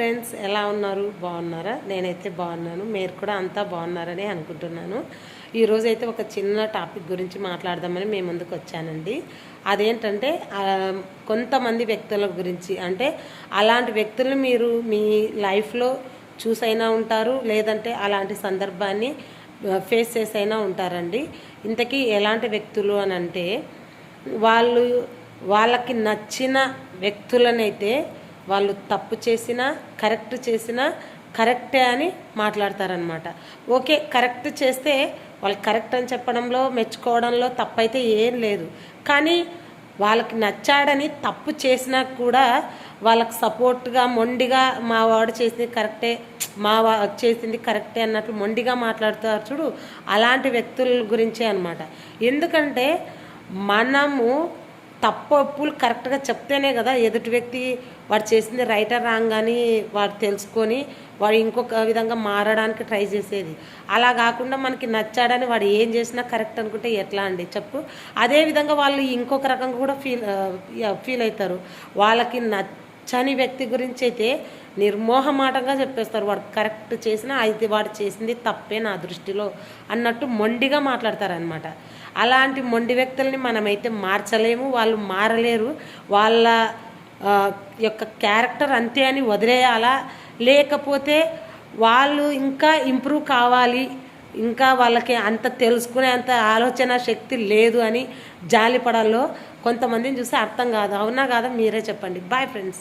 Friends ఎలా ఉన్నారు? బాగున్నారా? నేనైతే బాగున్నాను. మీరు కూడా అంతా బాగున్నారని అనుకుంటున్నాను. ఈరోజు అయితే ఒక చిన్న టాపిక్ గురించి మాట్లాడదామని మేము ముందుకు వచ్చానండి. అదేంటంటే కొంతమంది వ్యక్తుల గురించి. అంటే అలాంటి వ్యక్తులు మీరు మీ లైఫ్లో చూసైనా ఉంటారు లేదంటే అలాంటి సందర్భాన్ని ఫేస్ చేసైనా ఉంటారండి. ఇంతకీ ఎలాంటి వ్యక్తులు అని అంటే వాళ్ళు వాళ్ళకి నచ్చిన వ్యక్తులనైతే వాళ్ళు తప్పు చేసినా కరెక్ట్ చేసినా కరెక్టే అని మాట్లాడతారనమాట ఓకే కరెక్ట్ చేస్తే వాళ్ళు కరెక్ట్ అని చెప్పడంలో మెచ్చుకోవడంలో తప్పైతే ఏం లేదు. కానీ వాళ్ళకి నచ్చాడని తప్పు చేసినా కూడా వాళ్ళకి సపోర్ట్గా మొండిగా మా వాడు చేసింది కరెక్టే మా వా చేసింది కరెక్టే అన్నట్లు మొండిగా మాట్లాడుతారు చూడు అలాంటి వ్యక్తుల గురించే అనమాట ఎందుకంటే మనము తప్పు ఒప్పులు కరెక్ట్గా చెప్తేనే కదా ఎదుటి వ్యక్తి వాడు చేసింది రైట్ రాంగ్ అని వాడు తెలుసుకొని వాడు ఇంకొక విధంగా మారడానికి ట్రై చేసేది. అలా కాకుండా మనకి నచ్చాడని వాడు ఏం చేసినా కరెక్ట్ అనుకుంటే ఎట్లా అండి? చెప్పు. అదే విధంగా వాళ్ళు ఇంకొక రకంగా కూడా ఫీల్ ఫీల్ అవుతారు. వాళ్ళకి చని వ్యక్తి గురించి అయితే నిర్మోహమాటంగా చెప్పేస్తారు. వాడు కరెక్ట్ చేసినా అయితే వాడు చేసింది తప్పే నా దృష్టిలో అన్నట్టు మొండిగా మాట్లాడతారనమాట అలాంటి మొండి వ్యక్తుల్ని మనమైతే మార్చలేము వాళ్ళు మారలేరు. వాళ్ళ యొక్క క్యారెక్టర్ అంతే అని వదిలేయాలా? లేకపోతే వాళ్ళు ఇంకా ఇంప్రూవ్ కావాలి ఇంకా వాళ్ళకి అంత తెలుసుకునే అంత ఆలోచన శక్తి లేదు అని జాలిపడాలో కొంతమందిని చూస్తే అర్థం కాదు. అవునా కాదా మీరే చెప్పండి. Bye friends